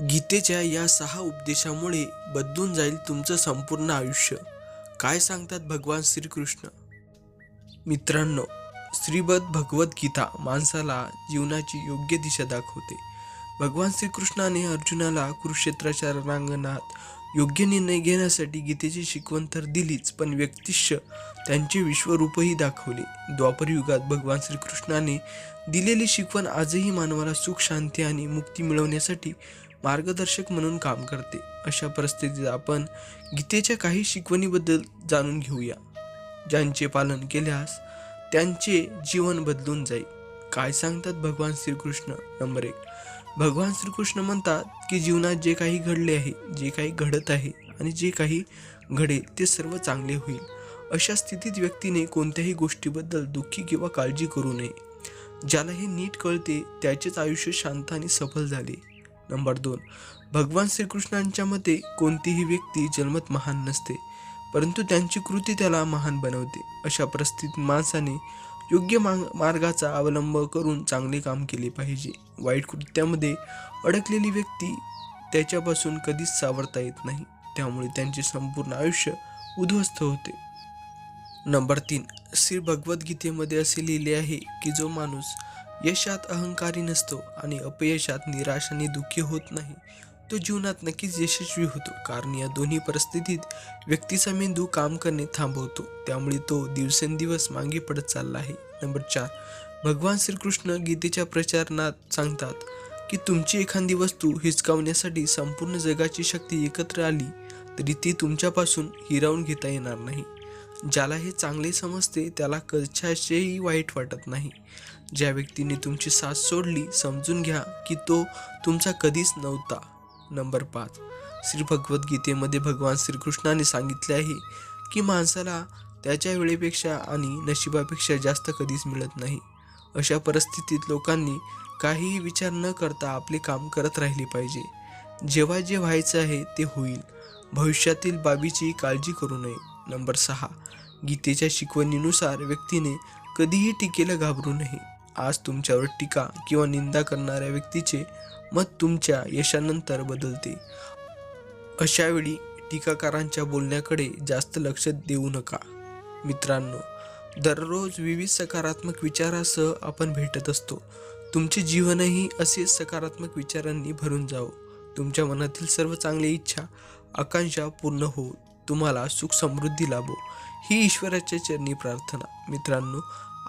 गीतेच्या या सहा उपदेशामुळे बदलून जाईल तुमचं संपूर्ण आयुष्य. काय सांगतात भगवान श्रीकृष्ण? मित्रांनो श्रीबद्ध भगवद्गीता माणसाला जीवनाची योग्य दिशा दाखवते. भगवान श्रीकृष्णाने अर्जुनाला कुरुक्षेत्राच्या रणांगणात योग्य निर्णय घेण्यासाठी गीतेची शिकवण तर दिलीच पण व्यक्तिश त्यांचे विश्वरूपही दाखवले. द्वापरयुगात भगवान श्रीकृष्णाने दिलेली शिकवण आजही मानवाला सुख शांती आणि मुक्ती मिळवण्यासाठी मार्गदर्शक म्हणून काम करते. अशा परिस्थितीत आपण गीतेच्या काही शिकवणीबद्दल जाणून घेऊया. ज्यांचे पालन केल्यास त्यांचे जीवन बदलून जाईल. काय सांगतात भगवान श्रीकृष्ण? नंबर एक. भगवान श्रीकृष्ण म्हणतात की जीवनात जे काही घडले आहे जे काही घडत आहे आणि जे काही घडेल ते सर्व चांगले होईल. अशा स्थितीत व्यक्तीने कोणत्याही गोष्टीबद्दल दुःखी किंवा काळजी करू नये. ज्याला हे नीट कळते त्याचेच आयुष्य शांत आणि सफल झाले. नंबर दोन. भगवान श्रीकृष्णांच्या मते कोणतीही व्यक्ती जन्मत महान नसते परंतु त्यांची कृती त्याला महान बनवते. अशा परिस्थितीत माणसाने योग्य मांग मार्गाचा अवलंब करून चांगले काम केले पाहिजे. वाईट कृत्यामध्ये अडकलेली व्यक्ती त्याच्यापासून कधीच सावरता येत नाही त्यामुळे त्यांचे संपूर्ण आयुष्य उद्ध्वस्त होते. नंबर तीन. श्री भगवद्गीतेमध्ये असे लिहिले आहे की जो माणूस यशात अहंकारी नसतो आणि अपयशात निराश आणि दुःखी होत नाही. तो जीवनात नक्कीच यशस्वी होतो कारण या दोन्ही परिस्थितीत व्यक्तीचा मेंदू काम करणे थांबवतो. त्यामुळे तो दिवसेंदिवस मागे पडत चालला आहे. नंबर चार. भगवान श्रीकृष्ण गीतेच्या प्रचारणात सांगतात की तुमची एखादी वस्तू हिसकावण्यासाठी संपूर्ण जगाची शक्ती एकत्र आली तरी ती तुमच्यापासून हिरावून घेता येणार नाही. ज्याला हे चांगले समजते त्याला कशाचेही वाईट वाटत नाही. ज्या व्यक्तीने तुमची साथ सोडली समजून घ्या की तो तुमचा कधीच नव्हता. नंबर पाच. श्री भगवद्गीतेमध्ये भगवान श्रीकृष्णाने सांगितले आहे की माणसाला त्याच्या वेळेपेक्षा आणि नशिबापेक्षा जास्त कधीच मिळत नाही. अशा परिस्थितीत लोकांनी काहीही विचार न करता आपले काम करत राहिले पाहिजे. जेव्हा जे व्हायचं आहे ते होईल. भविष्यातील बाबीची काळजी करू नये. नंबर सहा. गीतेच्या शिकवणीनुसार व्यक्तीने कधीही टीकेला घाबरू नये. आज तुमच्यावर टीका किंवा निंदा करणाऱ्या व्यक्तीचे मत तुमच्या यशानंतर बदलते. अशावेळी टीकाकारांच्या बोलण्याकडे जास्त लक्ष देऊ नका. मित्रांनो दररोज विविध सकारात्मक विचारासह आपण भेटत असतो. तुमचे जीवनही असे सकारात्मक विचारांनी भरून जावो. तुमच्या मनातील सर्व चांगल्या इच्छा आकांक्षा पूर्ण हो तुम्हाला सुख समृद्धी लाभो. ही ईश्वराच्या चरणी प्रार्थना. मित्रांनो